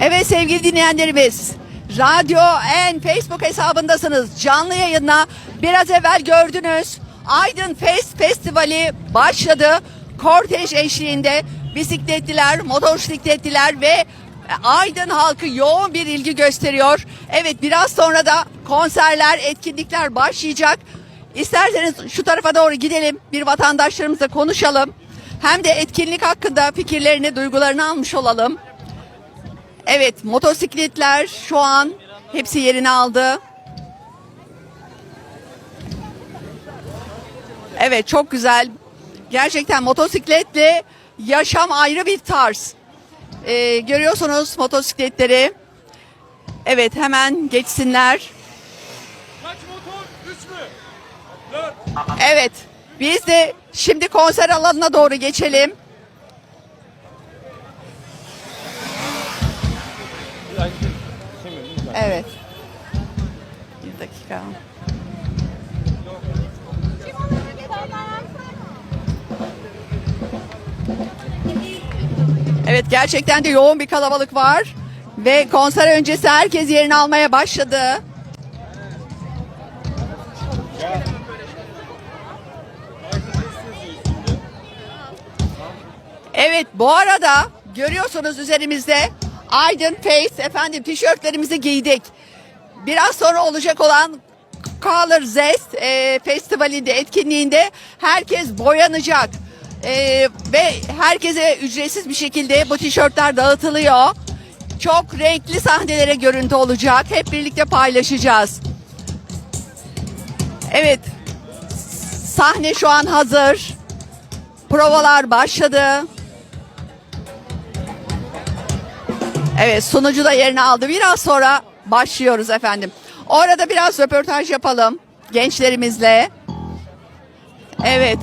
Evet sevgili dinleyenlerimiz, Radyo en Facebook hesabındasınız. Canlı yayınla biraz evvel gördünüz. Aydın Fest Festivali başladı. Kortej eşliğinde bisikletliler, motosikletliler ve Aydın halkı yoğun bir ilgi gösteriyor. Evet biraz sonra da konserler, etkinlikler başlayacak. İsterseniz şu tarafa doğru gidelim. Bir vatandaşlarımızla konuşalım. Hem de etkinlik hakkında fikirlerini, duygularını almış olalım. Evet motosikletler şu an hepsi yerini aldı. Evet çok güzel. Gerçekten motosikletle yaşam ayrı bir tarz. Ee, görüyorsunuz motosikletleri. Evet hemen geçsinler. Kaç motor? 3 mü? 4. Evet biz de şimdi konser alanına doğru geçelim. Evet. Bir dakika. Evet gerçekten de yoğun bir kalabalık var. Ve konser öncesi herkes yerini almaya başladı. Evet bu arada görüyorsunuz üzerimizde Aydın Face efendim tişörtlerimizi giydik. Biraz sonra olacak olan Color Zest e, festivalinde etkinliğinde herkes boyanacak. E, ve herkese ücretsiz bir şekilde bu tişörtler dağıtılıyor. Çok renkli sahnelere görüntü olacak. Hep birlikte paylaşacağız. Evet. Sahne şu an hazır. Provalar başladı. Evet sunucu da yerini aldı. Biraz sonra başlıyoruz efendim. Orada biraz röportaj yapalım gençlerimizle. Evet.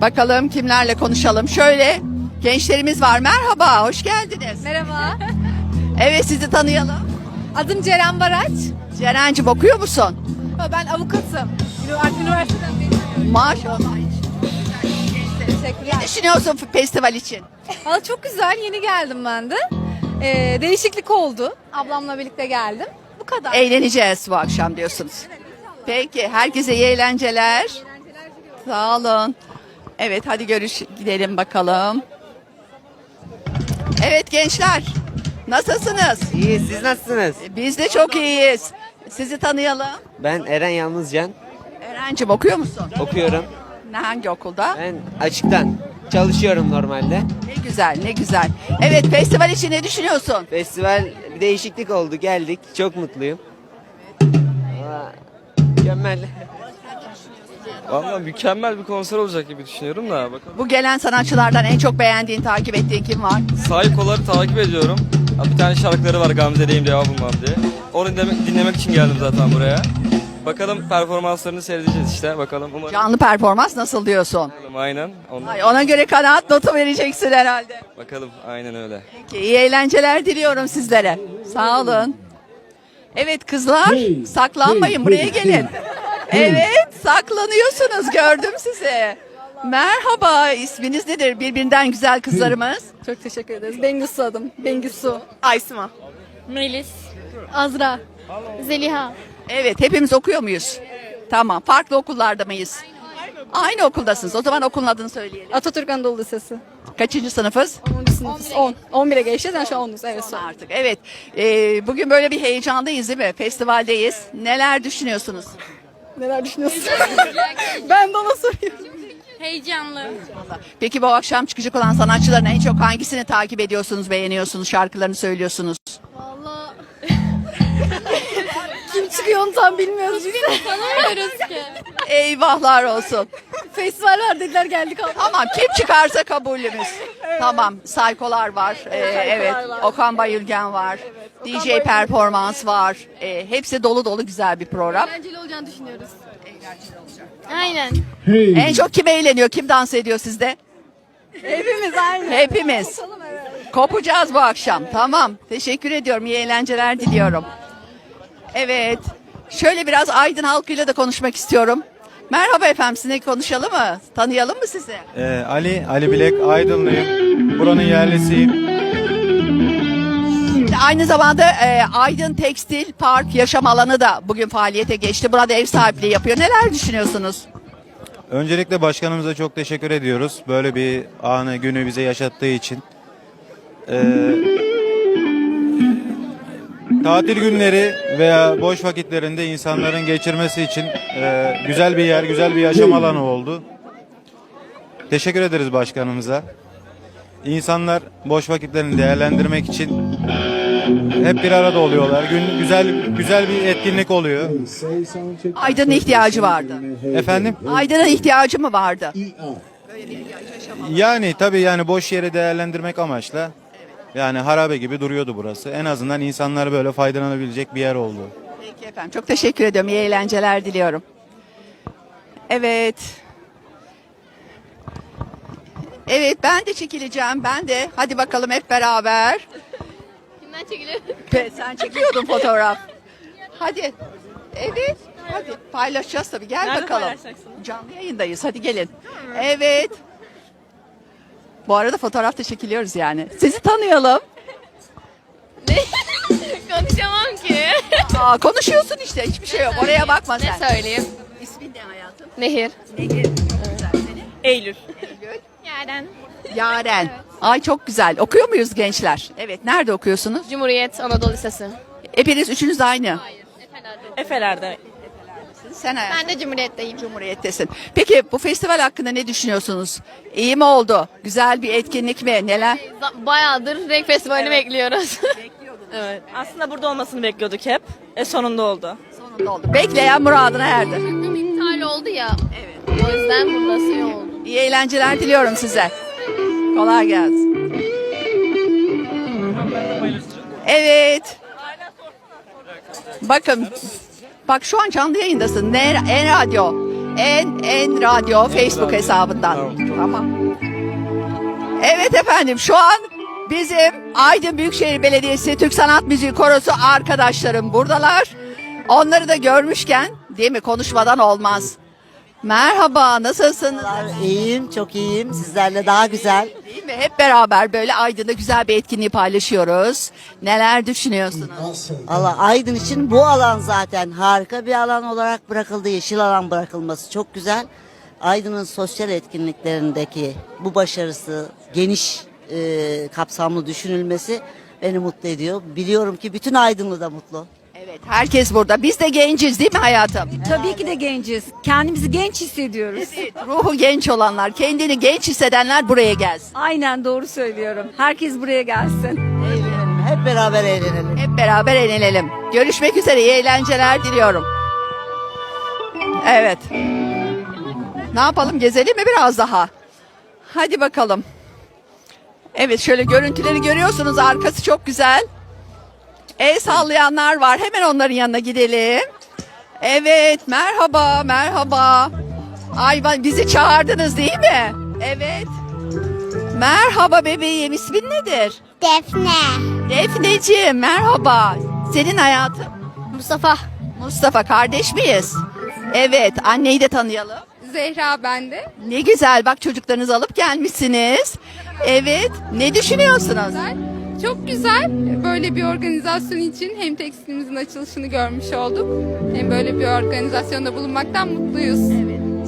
Bakalım kimlerle konuşalım. Şöyle gençlerimiz var. Merhaba, hoş geldiniz. Merhaba. Evet sizi tanıyalım. Adım Ceren Baraç. Ceren'cim okuyor musun? Ben avukatım. Ünivers- Üniversiteden. Maşallah. Teşekkürler. Ne düşünüyorsun festival için? Valla çok güzel. Yeni geldim ben de. Ee, değişiklik oldu. Ablamla birlikte geldim. Bu kadar. Eğleneceğiz bu akşam diyorsunuz. Peki herkese iyi eğlenceler. Sağ olun. Evet hadi görüş gidelim bakalım. Evet gençler nasılsınız? İyi siz nasılsınız? Biz de çok iyiyiz. Sizi tanıyalım. Ben Eren Yalnızcan. Eren'cim okuyor musun? Okuyorum. Ne hangi okulda? Ben açıktan çalışıyorum normalde. Ne güzel ne güzel. Evet festival için ne düşünüyorsun? Festival bir değişiklik oldu geldik. Çok mutluyum. Valla Mükemmel. Valla mükemmel bir konser olacak gibi düşünüyorum da bakalım. Bu gelen sanatçılardan en çok beğendiğin, takip ettiğin kim var? Psycho'ları takip ediyorum. Bir tane şarkıları var Gamze'deyim devam bulmam diye. Onu dinlemek, dinlemek için geldim zaten buraya. Bakalım performanslarını seyredeceğiz işte bakalım. Umarım Canlı performans nasıl diyorsun? aynen. Ondan- Ay, ona göre kanaat notu vereceksin herhalde. Bakalım aynen öyle. Peki, iyi eğlenceler diliyorum sizlere. Sağ olun. Evet kızlar saklanmayın buraya gelin. Evet saklanıyorsunuz gördüm sizi. Merhaba isminiz nedir birbirinden güzel kızlarımız? Çok teşekkür ederiz. Bengisu adım. Bengisu. Aysima. Melis, Azra. Zeliha. Evet hepimiz okuyor muyuz? Tamam farklı okullarda mıyız? Aynı okuldasınız o zaman okulun adını söyleyelim. Atatürk Anadolu Lisesi. Kaçıncı sınıfız? 10. sınıfız. 10. 11'e geçeceğiz. Yani şu an 10'uz. Evet son. Artık evet. Ee, bugün böyle bir heyecanlıyız değil mi? Festivaldeyiz. Neler düşünüyorsunuz? Neler düşünüyorsun? ben de ona soruyorum. Heyecanlı. Peki bu akşam çıkacak olan sanatçıların en çok hangisini takip ediyorsunuz, beğeniyorsunuz, şarkılarını söylüyorsunuz? Onu tam bilmiyoruz biz. tanımıyoruz ki. Eyvahlar olsun. Festival var dediler geldik abi. Tamam kim çıkarsa kabulümüz. Tamam saykolar var. Ee, evet. var. Okan Bayülgen var. DJ performans var. Ee, hepsi dolu dolu güzel bir program. Eğlenceli olacağını düşünüyoruz. Aynen. En çok kim eğleniyor, kim dans ediyor sizde? Hepimiz aynı. Hepimiz. Kopacağız bu akşam. Tamam. Teşekkür ediyorum. İyi eğlenceler diliyorum. Evet. Şöyle biraz Aydın halkıyla da konuşmak istiyorum. Merhaba efendim sizinle konuşalım mı? Tanıyalım mı sizi? Ee, Ali, Ali Bilek, Aydınlıyım. Buranın yerlisiyim. aynı zamanda e, Aydın Tekstil Park Yaşam Alanı da bugün faaliyete geçti. Burada ev sahipliği yapıyor. Neler düşünüyorsunuz? Öncelikle başkanımıza çok teşekkür ediyoruz. Böyle bir anı, günü bize yaşattığı için. Ee, tatil günleri veya boş vakitlerinde insanların geçirmesi için e, güzel bir yer, güzel bir yaşam alanı oldu. Teşekkür ederiz başkanımıza. İnsanlar boş vakitlerini değerlendirmek için hep bir arada oluyorlar. Gün güzel güzel bir etkinlik oluyor. Aydın'ın ihtiyacı vardı. Efendim? Aydın'ın ihtiyacı mı vardı? Yani tabii yani boş yeri değerlendirmek amaçla yani harabe gibi duruyordu burası. En azından insanlar böyle faydalanabilecek bir yer oldu. Peki efendim. Çok teşekkür ediyorum. İyi eğlenceler diliyorum. Evet. Evet ben de çekileceğim. Ben de. Hadi bakalım hep beraber. Kimden çekilir? Be, sen çekiyordun fotoğraf. Hadi. Evet. Hadi paylaşacağız tabii. Gel Nerede bakalım. paylaşacaksınız? Canlı yayındayız. Hadi gelin. Evet. Bu arada fotoğraf da çekiliyoruz yani. Sizi tanıyalım. Konuşamam ki. Aa, konuşuyorsun işte. Hiçbir şey yok. Oraya bakma sen. Ne söyleyeyim? İsmin ne hayatım? Nehir. Nehir. Eylül. Eylül. Yerden. Yaren. Ay çok güzel. Okuyor muyuz gençler? Evet. Nerede okuyorsunuz? Cumhuriyet Anadolu Lisesi. Hepiniz üçünüz aynı. Efeler'de. Sen hayatım. Ben de Cumhuriyet'teyim. Cumhuriyettesin. Peki bu festival hakkında ne düşünüyorsunuz? İyi mi oldu? Güzel bir etkinlik mi? Neler? Bayağıdır renk festivalini bekliyoruz. Evet. Aslında burada olmasını bekliyorduk hep. E sonunda oldu. Sonunda oldu. Bekleyen muradına erdi. İptal oldu ya. Evet. O yüzden burada şey oldu. İyi eğlenceler diliyorum size. Kolay gelsin. Evet. Bakın. Bak şu an canlı yayındasın. Ne, en radyo. En en radyo Facebook hesabından. Tamam. Evet efendim şu an bizim Aydın Büyükşehir Belediyesi Türk Sanat Müziği Korosu arkadaşlarım buradalar. Onları da görmüşken değil mi konuşmadan olmaz. Merhaba nasılsınız? İyiyim, çok iyiyim. Sizlerle daha güzel. Hep beraber böyle Aydın'da güzel bir etkinliği paylaşıyoruz. Neler düşünüyorsunuz? Allah Aydın için bu alan zaten harika bir alan olarak bırakıldı. Yeşil alan bırakılması çok güzel. Aydın'ın sosyal etkinliklerindeki bu başarısı, geniş e, kapsamlı düşünülmesi beni mutlu ediyor. Biliyorum ki bütün Aydınlı da mutlu. Evet herkes burada. Biz de genciz değil mi hayatım? Tabii ki de genciz. Kendimizi genç hissediyoruz. Evet, ruhu genç olanlar, kendini genç hissedenler buraya gelsin. Aynen doğru söylüyorum. Herkes buraya gelsin. Eğlenelim, hep beraber eğlenelim. Hep beraber eğlenelim. Görüşmek üzere. iyi eğlenceler diliyorum. Evet. Ne yapalım? Gezelim mi biraz daha? Hadi bakalım. Evet şöyle görüntüleri görüyorsunuz. Arkası çok güzel. El sallayanlar var. Hemen onların yanına gidelim. Evet. Merhaba. Merhaba. Ay ben- bizi çağırdınız değil mi? Evet. Merhaba bebeğim. İsmin nedir? Defne. Defneciğim merhaba. Senin hayatın? Mustafa. Mustafa kardeş miyiz? Evet anneyi de tanıyalım. Zehra bende. Ne güzel bak çocuklarınızı alıp gelmişsiniz. Evet ne düşünüyorsunuz? Çok güzel. Böyle bir organizasyon için hem tekstilimizin açılışını görmüş olduk. Hem böyle bir organizasyonda bulunmaktan mutluyuz.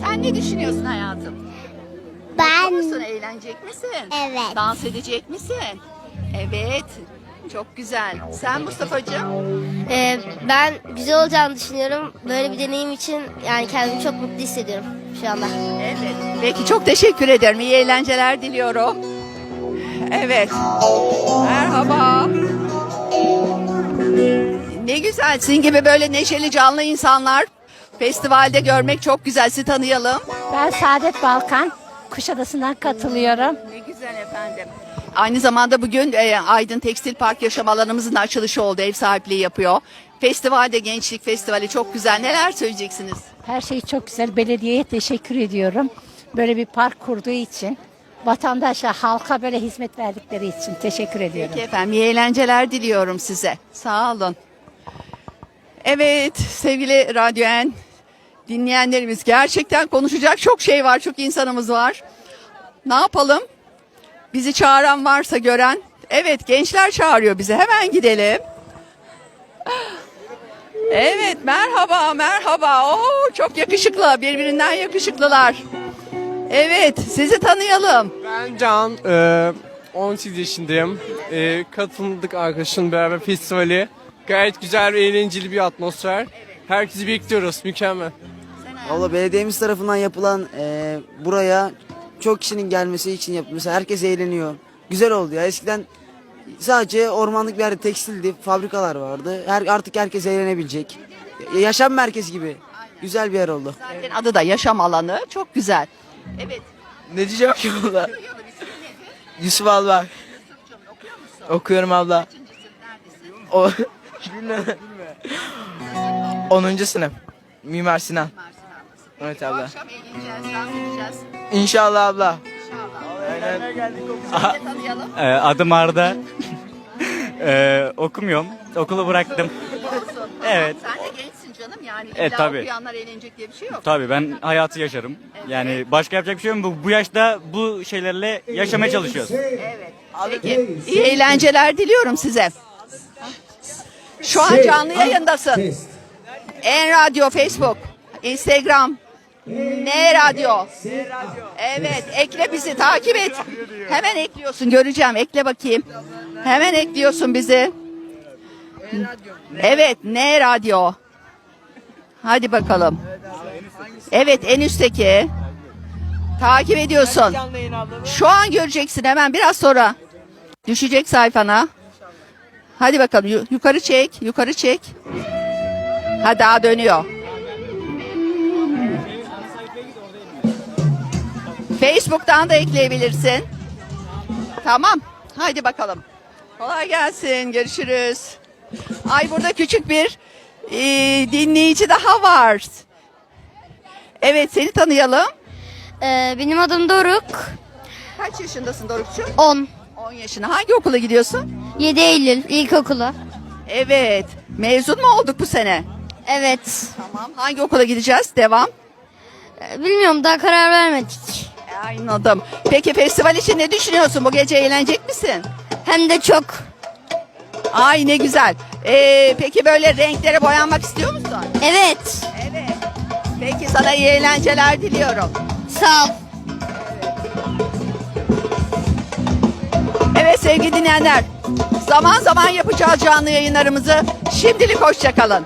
Sen ne düşünüyorsun hayatım? Ben. Musun eğlenecek misin? Evet. Dans edecek misin? Evet. Çok güzel. Sen Mustafa'cığım? Ee, ben güzel olacağını düşünüyorum. Böyle bir deneyim için yani kendimi çok mutlu hissediyorum şu anda. Evet. Peki çok teşekkür ederim. İyi eğlenceler diliyorum. Evet. Merhaba. Ne güzel. Sizin gibi böyle neşeli canlı insanlar festivalde görmek çok güzel. Sizi tanıyalım. Ben Saadet Balkan. Kuşadası'ndan katılıyorum. Ne güzel efendim. Aynı zamanda bugün e, Aydın Tekstil Park yaşam alanımızın açılışı oldu. Ev sahipliği yapıyor. Festivalde Gençlik Festivali çok güzel. Neler söyleyeceksiniz? Her şey çok güzel. Belediyeye teşekkür ediyorum. Böyle bir park kurduğu için. Vatandaşa, halka böyle hizmet verdikleri için teşekkür ediyorum. Peki efendim iyi eğlenceler diliyorum size. Sağ olun. Evet sevgili Radyoen dinleyenlerimiz gerçekten konuşacak çok şey var. Çok insanımız var. Ne yapalım? Bizi çağıran varsa gören Evet gençler çağırıyor bizi. Hemen gidelim. Evet merhaba merhaba. Oo, çok yakışıklı. Birbirinden yakışıklılar. Evet sizi tanıyalım. Ben Can, e, 18 yaşındayım. E, katıldık arkadaşımla beraber festivali. Gayet güzel ve eğlenceli bir atmosfer. Herkesi bekliyoruz, mükemmel. Valla belediyemiz tarafından yapılan e, buraya çok kişinin gelmesi için yapılmış. Herkes eğleniyor. Güzel oldu ya. Eskiden sadece ormanlık bir yerde tekstildi, fabrikalar vardı. Her, artık herkes eğlenebilecek. Yaşam merkezi gibi. Güzel bir yer oldu. Zaten adı da yaşam alanı. Çok güzel. Evet. Ne diyeceğim ki buna? Yusuf abla. Okuyorum abla. O Bilmiyorum. 10. sınıf. Mimar Sinan. Evet abla. Akşam eğleneceğiz, dans edeceğiz. İnşallah abla. Tanıyalım. Ee, adım Arda. Ee, okumuyorum. Okulu bıraktım. Olsun. Evet. Sen yani. Evet, illa tabii. okuyanlar eğlenecek diye bir şey yok. Tabii ben hayatı yaşarım. Yani başka yapacak bir şey yok. Bu, bu yaşta bu şeylerle yaşamaya çalışıyoruz. Peki. İyi eğlenceler diliyorum size. Şu an canlı yayındasın. En Radyo Facebook, Instagram, Ne Radyo. Evet, ekle bizi, takip et. Hemen ekliyorsun, göreceğim. Ekle bakayım. Hemen ekliyorsun bizi. Evet, Ne Radyo. Hadi bakalım. Evet, en üstteki. Takip ediyorsun. Şu an göreceksin hemen biraz sonra. Düşecek sayfana. Hadi bakalım yu- yukarı çek, yukarı çek. Ha daha dönüyor. Facebook'tan da ekleyebilirsin. Tamam. Hadi bakalım. Kolay gelsin. Görüşürüz. Ay burada küçük bir e, dinleyici daha var. Evet seni tanıyalım. Ee, benim adım Doruk. Kaç yaşındasın Dorukçum? 10. 10 yaşında. Hangi okula gidiyorsun? 7 Eylül İlkokulu. Evet. Mezun mu olduk bu sene? Evet. Tamam. Hangi okula gideceğiz? Devam. Ee, Bilmiyorum daha karar vermedik. Anladım. Peki festival için ne düşünüyorsun? Bu gece eğlenecek misin? Hem de çok. Ay ne güzel. Ee, peki böyle renklere boyanmak istiyor musun? Evet. Evet. Peki sana iyi eğlenceler diliyorum. Sağ ol. Evet sevgili dinleyenler. Zaman zaman yapacağız canlı yayınlarımızı. Şimdilik hoşçakalın.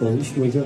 Olmuş mu hocam?